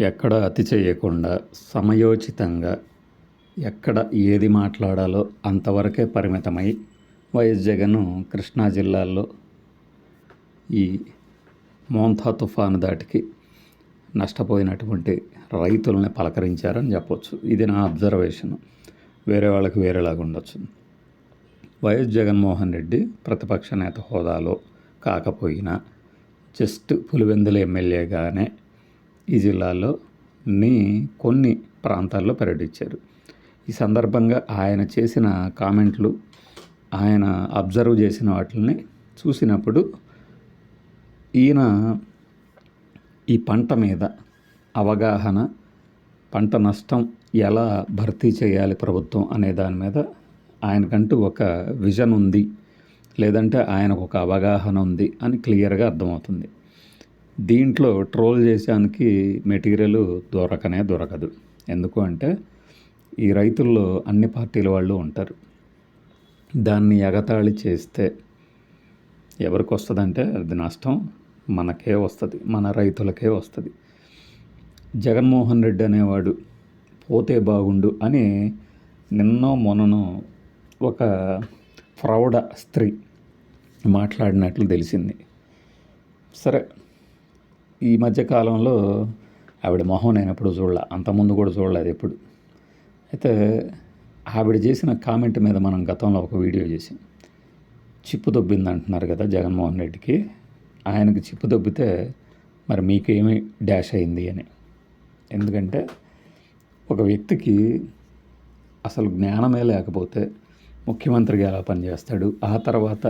ఎక్కడ అతి చేయకుండా సమయోచితంగా ఎక్కడ ఏది మాట్లాడాలో అంతవరకే పరిమితమై వైఎస్ జగన్ కృష్ణా జిల్లాలో ఈ మోంతా తుఫాను దాటికి నష్టపోయినటువంటి రైతుల్ని పలకరించారని చెప్పొచ్చు. ఇది నా అబ్జర్వేషన్. వేరే వాళ్ళకి వేరేలాగా ఉండొచ్చు. వైఎస్ జగన్మోహన్ రెడ్డి ప్రతిపక్ష నేత హోదాలో కాకపోయినా జస్ట్ పులివెందుల ఎమ్మెల్యేగానే ఈ జిల్లాలోని కొన్ని ప్రాంతాల్లో పర్యటించారు. ఈ సందర్భంగా ఆయన చేసిన కామెంట్లు ఆయన అబ్జర్వ్ చేసిన వాటిని చూసినప్పుడు ఈయన ఈ పంట మీద అవగాహన పంట నష్టం ఎలా భర్తీ చేయాలి ప్రభుత్వం అనే దాని మీద ఆయనకంటూ ఒక విజన్ ఉంది. లేదంటే ఆయనకు ఒక అవగాహన ఉంది అని క్లియర్గా అర్థమవుతుంది. దీంట్లో ట్రోల్ చేసానికి మెటీరియల్ దొరకనే దొరకదు. ఎందుకు అంటే ఈ రైతుల్లో అన్ని పార్టీల వాళ్ళు ఉంటారు. దాన్ని ఎగతాళి చేస్తే ఎవరికి వస్తుందంటే అది నష్టం మనకే వస్తుంది మన రైతులకే వస్తుంది. జగన్మోహన్ రెడ్డి అనేవాడు పోతే బాగుండు అని నిన్నో మొన్ననో ఒక ప్రౌఢ స్త్రీ మాట్లాడినట్లు తెలిసింది. సరే ఈ మధ్యకాలంలో ఆవిడ మొహం నేను ఎప్పుడు చూడలే. అంతకుముందు కూడా చూడలేదు ఎప్పుడు. అయితే ఆవిడ చేసిన కామెంట్ మీద మనం గతంలో ఒక వీడియో చేసాం చిప్పు దొబ్బింది అంటున్నారు కదా జగన్మోహన్ రెడ్డికి. ఆయనకి చిప్పు దొబ్బితే మరి మీకేమి డాష్ అయింది అని. ఎందుకంటే ఒక వ్యక్తికి అసలు జ్ఞానమే లేకపోతే ముఖ్యమంత్రిగా ఎలా పనిచేస్తాడు? ఆ తర్వాత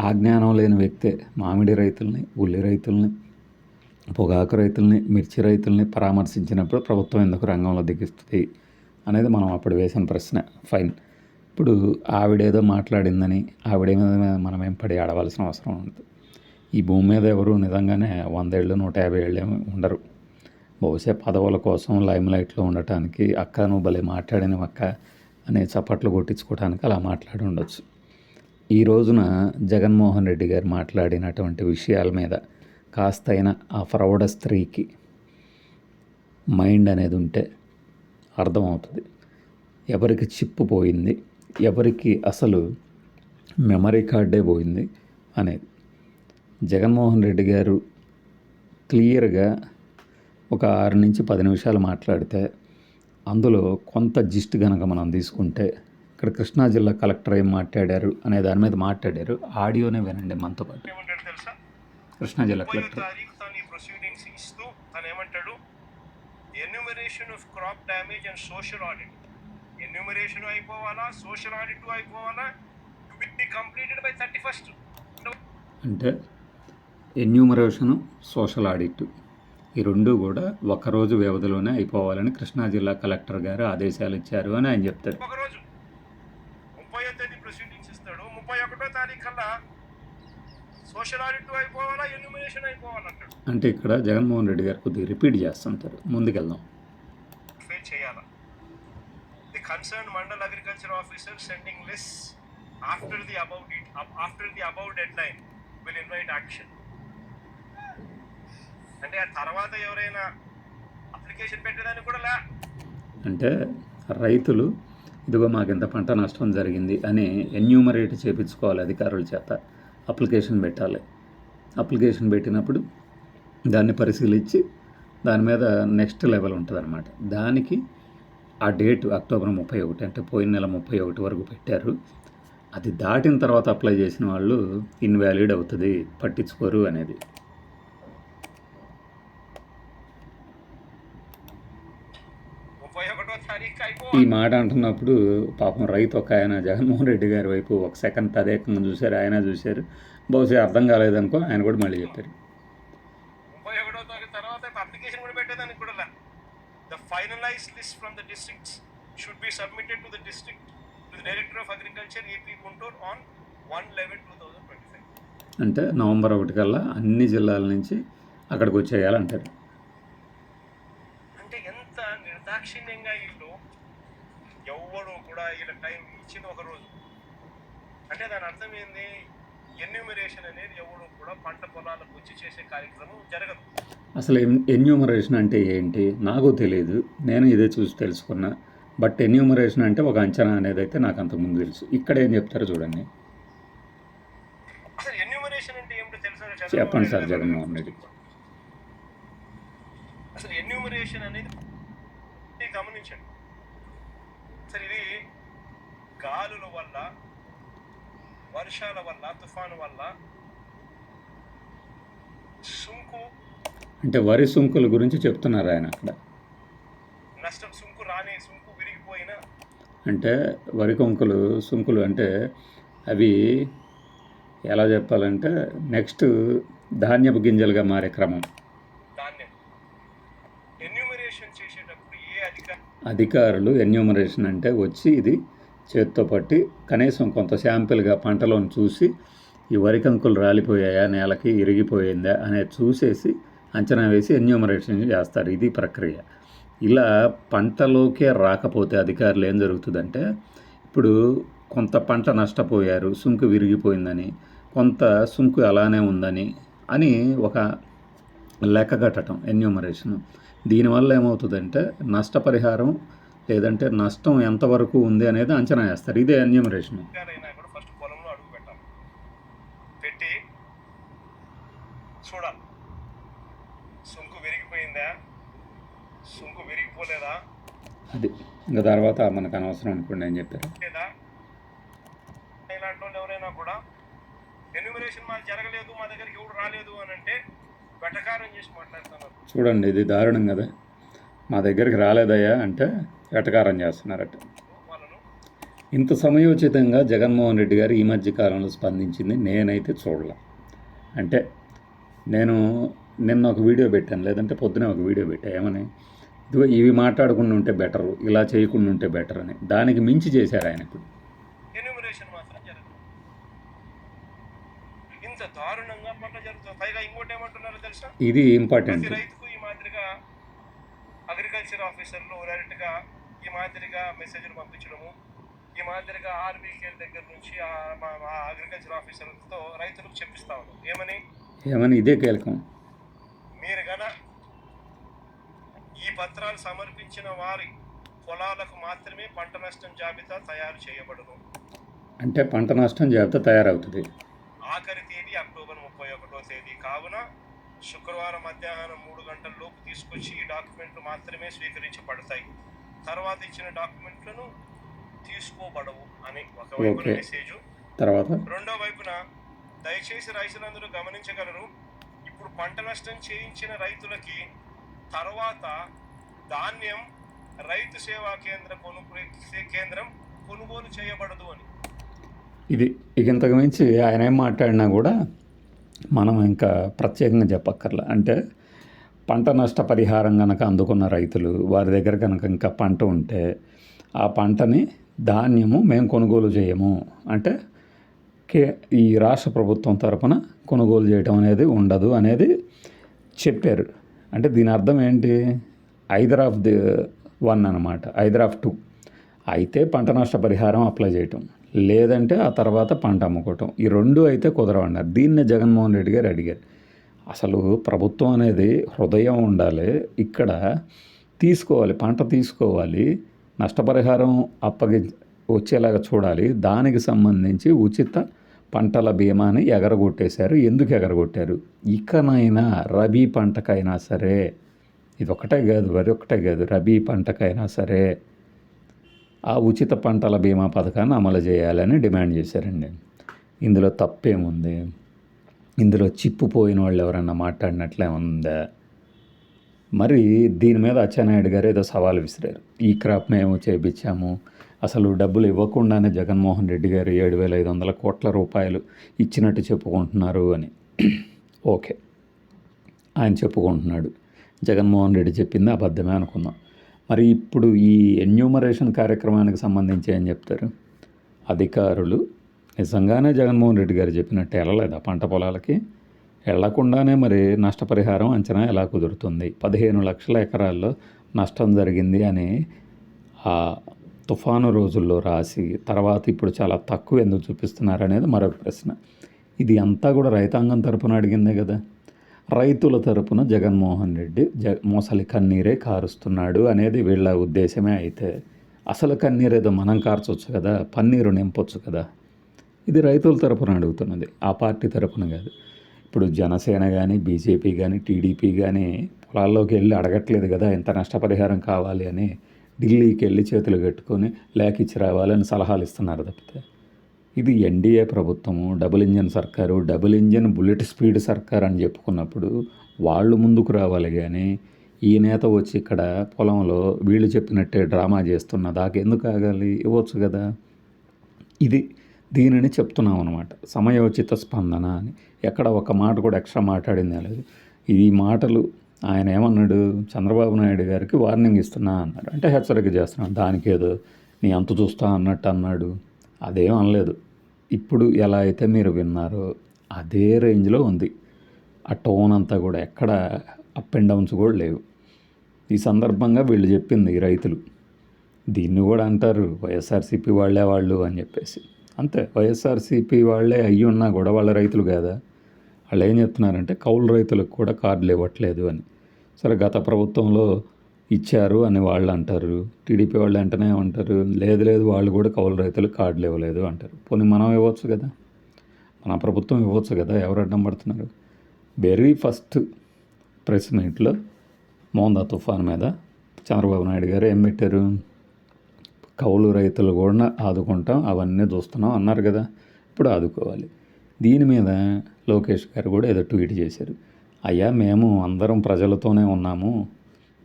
ఆ జ్ఞానం లేని వ్యక్తే మామిడి రైతుల్ని ఉల్లి రైతుల్ని పొగాకు రైతుల్ని మిర్చి రైతుల్ని పరామర్శించినప్పుడు ప్రభుత్వం ఎందుకు రంగంలో దిగిస్తుంది అనేది మనం అప్పుడు వేసిన ప్రశ్న. ఫైన్ ఇప్పుడు ఆవిడేదో మాట్లాడిందని ఆవిడ మీద మనం ఏం పడి ఆడవలసిన అవసరం ఉండదు. ఈ భూమి మీద ఎవరు నిజంగానే వందేళ్ళు నూట యాభై ఏళ్ళు ఉండరు. బహుశా పదవుల కోసం లైమ్ లైట్లో ఉండటానికి అక్క నువ్వు భలే మాట్లాడిన అక్క అనే చప్పట్లు కొట్టించుకోవడానికి అలా మాట్లాడి ఉండొచ్చు. ఈ రోజున జగన్మోహన్ రెడ్డి గారు మాట్లాడినటువంటి విషయాల మీద కాస్తైన ఆ ప్రౌఢ స్త్రీకి మైండ్ అనేది ఉంటే అర్థమవుతుంది. ఎవరికి చిప్పు పోయింది ఎవరికి అసలు మెమరీ కార్డే పోయింది అనేది. జగన్మోహన్ రెడ్డి గారు క్లియర్గా ఒక ఆరు నుంచి పది నిమిషాలు మాట్లాడితే అందులో కొంత జిస్ట్ కనుక మనం తీసుకుంటే ఇక్కడ కృష్ణా జిల్లా కలెక్టర్ ఏం మాట్లాడారు అనే దాని మీద మాట్లాడారు. ఆడియోనే వినండి మనతో పాటు. కృష్ణా జిల్లా కలెక్టర్. ప్రొసీడింగ్స్ ఇస్తూ తను ఏమంటాడు enumeration of crop damage and social audit enumeration అయిపోవాలా? Social audit అయిపోవాలా? To be completed by thirty first అంటే ఎన్యూమరేషను సోషల్ ఆడిట్ ఈ రెండు కూడా ఒకరోజు వ్యవధిలోనే అయిపోవాలని కృష్ణా జిల్లా కలెక్టర్ గారు ఆదేశాలు ఇచ్చారు అని ఆయన చెప్తారు. ఒక రోజు ముప్పై తేదీ ప్రొసీడింగ్స్ ఇస్తాడు ముప్పై కల్లా సోషల్ ఆడిట్ అయిపోవాలా ఎన్యూమరేషన్ అయిపోవాలంటాడు. అంటే ఇక్కడ జగన్మోహన్ రెడ్డి గారు కొద్దిగా రిపీట్ చేస్తుంటారు. ముందుకెళ్దాం. ఫెయిల్ చేయాలా? The concern mandal agriculture officer sending list after the about it after the about deadline will invite action అంటే ఆ తర్వాత ఎవరైనా అప్లికేషన్ పెట్టడానికి కూడా లే. అంటే రైతులు ఇదిగో మాకు ఇంత పంట నష్టం జరిగింది అని ఎన్యూమరేట్ చేపించుకోవాలి అధికారుల చేత. అప్లికేషన్ పెట్టాలి. అప్లికేషన్ పెట్టినప్పుడు దాన్ని పరిశీలించి దాని మీద నెక్స్ట్ లెవెల్ ఉంటుంది అనమాట దానికి ఆ డేట్ అక్టోబర్ ముప్పై ఒకటి అంటే పోయిన నెల ముప్పై ఒకటి వరకు పెట్టారు. అది దాటిన తర్వాత అప్లై చేసిన వాళ్ళు ఇన్వాలిడ్ అవుతుంది పట్టించుకోరు అనేది ముప్పై ఒకటో తారీఖు ఈ మాట అంటున్నప్పుడు పాపం రైతు ఒక ఆయన జగన్మోహన్ రెడ్డి గారి వైపు ఒక సెకండ్ తదేకంగా చూశారు. ఆయన చూశారు. బహుశా అర్థం కాలేదనుకో ఆయన కూడా మళ్ళీ చెప్పారు. ముప్పై ఒకటో తారీఖు తర్వాత అప్లికేషన్ కూడా పెట్టేదానికి కూడా లే the finalize list from the districts should be submitted to the district to the director of agriculture AP Guntur on one eleven two thousand twenty five అంటే నవంబర్ ఒకటి కల్లా అన్ని జిల్లాల నుంచి అక్కడికి వచ్చేయాలంటారు. అంటే ఎంత నిర్దాక్షిణ్యంగా వీళ్ళు ఎవ్వడు కూడా వీళ్ళ టైం ఇచ్చింది ఒక రోజు. అంటే దాని అర్థం ఏంది? ఎన్యూమరేషన్ అనేది ఎవరు కూడా పంట పొలాలకు వచ్చి చేసే కార్యక్రమం జరగదు. అసలు ఎన్- ఎన్యూమరేషన్ అంటే ఏంటి? నాకు తెలియదు నేను ఇదే చూసి తెలుసుకున్నా. బట్ ఎన్యూమరేషన్ అంటే ఒక అంచనా అనేది అయితే నాకు అంతకుముందు తెలుసు. ఇక్కడ ఏం చెప్తారో చూడండి. చెప్పండి సార్ జగన్మోహన్ రెడ్డి. అసలు ఎన్యూమరేషన్ అనేది గమనించండి. ఇది గాలుల వల్ల వర్షాల వల్ల తుఫాను వల్ల సుంకు అంటే వరి సుంకుల గురించి చెప్తున్నారు ఆయన అక్కడ. నష్టం సుంకు రాని సుంకు విరిగిపోయిన అంటే వరి కొంకులు సుంకులు అంటే అవి ఎలా చెప్పాలంటే నెక్స్ట్ ధాన్యపు గింజలుగా మారే క్రమం ధాన్యం ఎన్యూమరేషన్ చేసేటప్పుడు ఏ అధికారి అధికారులు ఎన్యూమరేషన్ అంటే వచ్చి ఇది చేత్తో పట్టి కనీసం కొంత శాంపిల్గా పంటలోని చూసి ఈ వరి కంకులు రాలిపోయాయా నేలకి ఇరిగిపోయిందా అనేది చూసేసి అంచనా వేసి ఎన్యూమరేషన్ చేస్తారు. ఇది ప్రక్రియ. ఇలా పంటలోకే రాకపోతే అధికారులు ఏం జరుగుతుందంటే ఇప్పుడు కొంత పంట నష్టపోయారు సుంకు విరిగిపోయిందని కొంత సుంకు అలానే ఉందని అని ఒక లెక్క కట్టడం ఎన్యూమరేషన్. దీనివల్ల ఏమవుతుందంటే నష్టపరిహారం లేదంటే నష్టం ఎంతవరకు ఉంది అనేది అంచనా వేస్తారు. ఇదే ఎన్యూమరేషన్ అయినా కూడా ఫస్ట్ పొలంలో అడుగు పెట్టాలి. పెట్టి చూడాలి. సుంకు విరిగిపోయిందా? సుంకు విరిగిపోలేదా? అది ఇంకా తర్వాత మనకు అనవసరం అనుకోండి అని చెప్పారు లేదా? ఇలాంటి వాళ్ళు ఎవరైనా కూడా ఎన్యూమరేషన్ మాకు జరగలేదు మా దగ్గరికి ఎవడు రాలేదు అని అంటే చూడండి ఇది దారుణం కదా. మా దగ్గరికి రాలేదయ్యా అంటే వెటకారం చేస్తున్నారట. ఇంత సమయోచితంగా జగన్మోహన్ రెడ్డి గారు ఈ మధ్య కాలంలో స్పందించింది నేనైతే చూడలే. అంటే నేను నిన్న ఒక వీడియో పెట్టాను లేదంటే పొద్దున ఒక వీడియో పెట్టా. ఏమని? ఇదిగో ఇవి మాట్లాడకుండా ఉంటే బెటరు ఇలా చేయకుండా ఉంటే బెటర్ అని. దానికి మించి చేశారు ఆయన ఇప్పుడు ఎన్యూమరేషన్ మాత్రం జరగదు ఇంత దారుణంగా పనులు జరుగుతుంది. పైగా ఇంకోటి ఏమంటున్నారో తెలుసా? ఇది ఇంపార్టెంట్ రైతుకు ఈ మాదిరిగా అగ్రికల్చర్ ఆఫీసర్లు డైరెక్ట్గా ఈ మాదిరిగా మెసేజ్లు పంపించడము ఈ మాదిరిగా ఆర్బీకేల దగ్గర నుంచి మా- అగ్రికల్చర్ ఆఫీసర్లతో రైతులకు చెప్పిస్తా ఉన్నాం. ఏమని? ఏమని? ఇదే కీలకం. మీరు గన ఈ పత్రాలు సమర్పించిన వారి పొలాలకు మాత్రమే పంట నష్టం జాబితా తయారు చేయబడును. అంటే పంట నష్టం జాబితా తయారవుతుంది. ఆఖరి తేదీ అక్టోబర్ ముప్పై ఒకటో తేదీ. కావున శుక్రవారం మధ్యాహ్నం మూడు గంటల లోపు తీసుకొచ్చి ఈ డాక్యుమెంట్లు మాత్రమే స్వీకరించబడతాయి. తర్వాత ఇచ్చిన డాక్యుమెంట్లను తీసుకోబడవు అని ఒకవైపున ఓకే. మెసేజ్ తర్వాత? రెండో వైపున దయచేసి రైతులందరూ గమనించగలరు ఇప్పుడు పంట నష్టం చేయించిన రైతులకి తర్వాత ధాన్యం రైతు సేవా కేంద్ర కొనుగోలు కేంద్రం కొనుగోలు చేయబడదు అని. ఇది ఇక ఇంతకు మించి ఆయన ఏం మాట్లాడినా కూడా మనం ఇంకా ప్రత్యేకంగా చెప్పక్కర్లా. అంటే పంట నష్ట పరిహారం కనుక అందుకున్న రైతులు వారి దగ్గర కనుక ఇంకా పంట ఉంటే ఆ పంటని ధాన్యము మేము కొనుగోలు చేయము. అంటే కే ఈ రాష్ట్ర ప్రభుత్వం తరపున కొనుగోలు చేయటం అనేది ఉండదు అనేది చెప్పారు. అంటే దీని అర్థం ఏంటి? ఐదర్ ఆఫ్ ది వన్ అనమాట ఐదర్ ఆఫ్ టూ. అయితే పంట నష్ట పరిహారం అప్లై చేయటం. లేదంటే ఆ తర్వాత పంట అమ్ముకోవటం. ఈ రెండు అయితే కుదరవన్నారు దీన్నే జగన్మోహన్ రెడ్డి గారు అడిగారు. అసలు ప్రభుత్వం అనేది హృదయం ఉండాలి. ఇక్కడ తీసుకోవాలి పంట తీసుకోవాలి. నష్టపరిహారం అప్పగి వచ్చేలాగా చూడాలి. దానికి సంబంధించి ఉచిత పంటల బీమాని ఎగరగొట్టేశారు. ఎందుకు ఎగరగొట్టారు? ఇకనైనా రబీ పంటకైనా సరే. ఇది ఒకటే కాదు వరి ఒకటే కాదు. రబీ పంటకైనా సరే. ఆ ఉచిత పంటల బీమా పథకాన్ని అమలు చేయాలని డిమాండ్ చేశారండి. ఇందులో తప్పేముంది? ఇందులో చిప్పుపోయిన వాళ్ళు ఎవరన్నా మాట్లాడినట్లే ఉందా? మరి దీని మీద అచ్చెన్నాయుడు గారు ఏదో సవాల్ విసిరారు. ఈ క్రాప్ మేము చేపించాము. అసలు డబ్బులు ఇవ్వకుండానే జగన్మోహన్ రెడ్డి గారు ఏడు వేల ఐదు వందల కోట్ల రూపాయలు ఇచ్చినట్టు చెప్పుకుంటున్నారు అని. ఓకే. ఆయన చెప్పుకుంటున్నాడు. జగన్మోహన్ రెడ్డి చెప్పింది అబద్ధమే అనుకుందాం. మరి ఇప్పుడు ఈ ఎన్యూమరేషన్ కార్యక్రమానికి సంబంధించి ఏం చెప్తారు? అధికారులు నిజంగానే జగన్మోహన్ రెడ్డి గారు చెప్పినట్టు వెళ్ళలేదా పంట పొలాలకి? వెళ్ళకుండానే మరి నష్టపరిహారం అంచనా ఎలా కుదురుతుంది? పదిహేను లక్షల ఎకరాల్లో నష్టం జరిగింది అని ఆ తుఫాను రోజుల్లో రాసి తర్వాత ఇప్పుడు చాలా తక్కువ ఎందుకు చూపిస్తున్నారు అనేది మరొక ప్రశ్న. ఇది అంతా కూడా రైతాంగం తరపున అడిగిందే కదా. రైతుల తరపున జగన్మోహన్ రెడ్డి జ మోసలి కన్నీరే కారుస్తున్నాడు అనేది వీళ్ళ ఉద్దేశమే అయితే అసలు కన్నీరేదో మనం కార్చొచ్చు కదా పన్నీరు నింపొచ్చు కదా? ఇది రైతుల తరపున అడుగుతున్నది ఆ పార్టీ తరపున కాదు. ఇప్పుడు జనసేన కానీ బీజేపీ కానీ టీడీపీ కానీ పొలాల్లోకి వెళ్ళి అడగట్లేదు కదా ఎంత నష్టపరిహారం కావాలి అని ఢిల్లీకి వెళ్ళి చేతులు కట్టుకొని లేఖ ఇచ్చి రావాలని సలహాలు ఇస్తున్నారు తప్పితే. ఇది ఎన్డీఏ ప్రభుత్వము డబుల్ ఇంజన్ సర్కారు డబుల్ ఇంజన్ బుల్లెట్ స్పీడ్ సర్కార్ అని చెప్పుకున్నప్పుడు వాళ్ళు ముందుకు రావాలి కానీ ఈ నేత వచ్చి ఇక్కడ పొలంలో వీళ్ళు చెప్పినట్టే డ్రామా చేస్తున్న దాకెందుకు ఆగాలి? ఇవ్వచ్చు కదా. ఇది దీనిని చెప్తున్నాం అనమాట సమయోచిత స్పందన అని. ఎక్కడ ఒక మాట కూడా ఎక్స్ట్రా మాట్లాడింది లేదు. ఈ మాటలు ఆయన ఏమన్నాడు? చంద్రబాబు నాయుడు గారికి వార్నింగ్ ఇస్తున్నా అన్నాడు. అంటే హెచ్చరిక చేస్తున్నాడు. దానికేదో నీ అంత చూస్తా అన్నట్టు అన్నాడు. అదేం అనలేదు. ఇప్పుడు ఎలా అయితే మీరు విన్నారో అదే రేంజ్లో ఉంది. ఆ టోన్ అంతా కూడా ఎక్కడ అప్ అండ్ డౌన్స్ కూడా లేవు. ఈ సందర్భంగా వీళ్ళు చెప్పింది రైతులు. దీన్ని కూడా అంటారు వైఎస్ఆర్సీపీ వాళ్ళే వాళ్ళు అని చెప్పేసి. అంతే వైఎస్ఆర్సీపీ వాళ్ళే అయ్యి ఉన్నా కూడా వాళ్ళ రైతులు కాదా? వాళ్ళు ఏం చెప్తున్నారంటే కౌలు రైతులకు కూడా కార్డులు ఇవ్వట్లేదు అని. సరే గత ప్రభుత్వంలో ఇచ్చారు అని వాళ్ళు అంటారు. టీడీపీ వాళ్ళు వెంటనే అంటారు. లేదు లేదు వాళ్ళు కూడా కౌలు రైతులు కార్డులు ఇవ్వలేదు అంటారు. పోనీ మనం ఇవ్వచ్చు కదా? మన ప్రభుత్వం ఇవ్వచ్చు కదా? ఎవరు అడ్డం పడుతున్నారు? వెరీ ఫస్ట్ ప్రెస్ మీట్లో మోందా తుఫాన్ మీద చంద్రబాబు నాయుడు గారు ఏం పెట్టారు? కౌలు రైతులు కూడా ఆదుకుంటాం అవన్నీ చూస్తున్నాం అన్నారు కదా? ఇప్పుడు ఆదుకోవాలి. దీని మీద లోకేష్ గారు కూడా ఏదో ట్వీట్ చేశారు. అయ్యా మేము అందరం ప్రజలతోనే ఉన్నాము.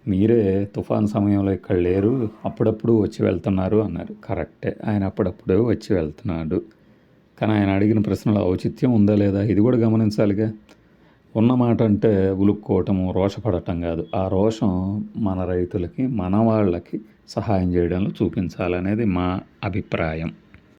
మీరే తుఫాన్ సమయంలో ఇక్కడ లేరు అప్పుడప్పుడు వచ్చి వెళ్తున్నారు అన్నారు. కరెక్టే ఆయన అప్పుడప్పుడు వచ్చి వెళ్తున్నాడు. కానీ ఆయన అడిగిన ప్రశ్నలో ఔచిత్యం ఉందా లేదా? ఇది కూడా గమనించాలిగా. ఉన్న మాట అంటే ఉలుక్కోవటం రోషపడటం కాదు. ఆ రోషం మన రైతులకి మన వాళ్ళకి సహాయం చేయడంలో చూపించాలనేది మా అభిప్రాయం.